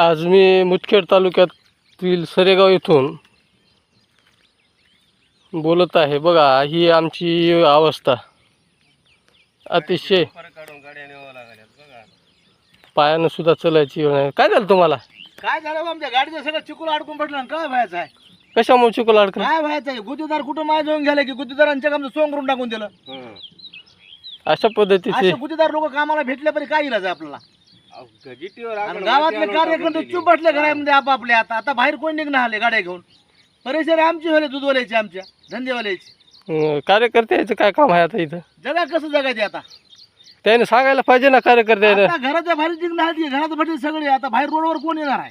आज मी मुदखेड तालुक्यातील सरेगाव येथून बोलत आहे. बघा ही आमची अवस्था. अतिशय पायानं सुद्धा चलायची वेळ नाही. काय झालं तुम्हाला? काय झालं बा आमच्या गाडीचं सगळं चिकूल अडकून पडलं काय व्हायचं आहे? कशामुळे चिकल अडकलं? काय व्हायचं आहे? गुत्तेदार कुठं माय जाऊन गेले की गुत्तेदारांच्या कामचं सोंग करून टाकून दिलं? अशा पद्धतीचे गुत्तेदार लोक कामाला भेटले तरी काय इलाज आहे आपल्याला? आणि गावातले कार्यकर्ते चुप बसले घरामध्ये आपापले आता. आता बाहेर कोण निघणार आले गाड्या घेऊन? परिसर आमची होले दूधवाल्याची आमच्या धंदेवाल्याची. अं, कार्यकर्त्याचं काय काम आहे आता इथं? जगा कसं जगायचे आता? त्याने सांगायला पाहिजे ना कार्यकर्त्याने आता घराच्या बाहेर निघणार आली घरात भेटले सगळे? आता बाहेर रोडवर कोण येणार आहे?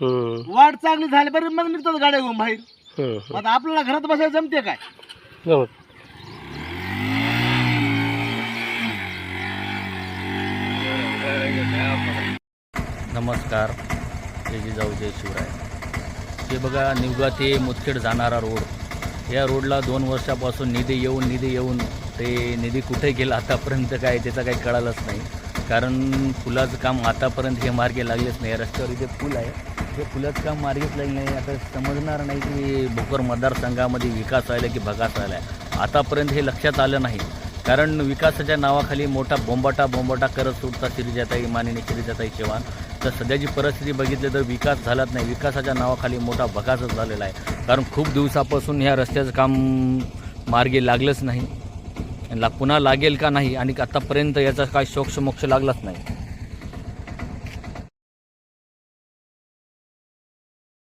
हम्म, वाट चांगली झाली बरं मग निघतात गाड्या घेऊन बाहेर. हम्म, आता आपल्याला घरात बसायला जमते काय. नमस्कार. जय जिजाऊ जय शिवराय. हे बघा निवगा ते मुदखेड जाणारा रोड. या रोडला दोन वर्षापासून निधी येऊन निधी येऊन ते निधी कुठे गेला आतापर्यंत काय त्याचं काही कळालंच नाही. कारण पुलाचं काम आतापर्यंत हे मार्गे लागलेच नाही. या रस्त्यावर इथे पूल आहे. हे पुलाचं काम मार्गेच लागले नाही. आता समजणार नाही की भोकर मतदारसंघामध्ये विकास आला की भगास आला आतापर्यंत हे लक्षात आलं नाही. कारण विकासाच्या नावाखाली मोठा बोंबाटा बोंबाटा करत सुटता शिरीजाताई मानिनी शिरीजाताई चव्हाण. तर सध्याची परिस्थिती बघितली तर विकास झालाच नाही. विकासाच्या नावाखाली मोठा भगासच झालेला आहे. कारण खूप दिवसापासून ह्या रस्त्याचं काम मार्गी लागलंच नाही. ला पुन्हा लागेल का नाही आणि आत्तापर्यंत याचा काय शोक्षमोक्ष लागलाच नाही.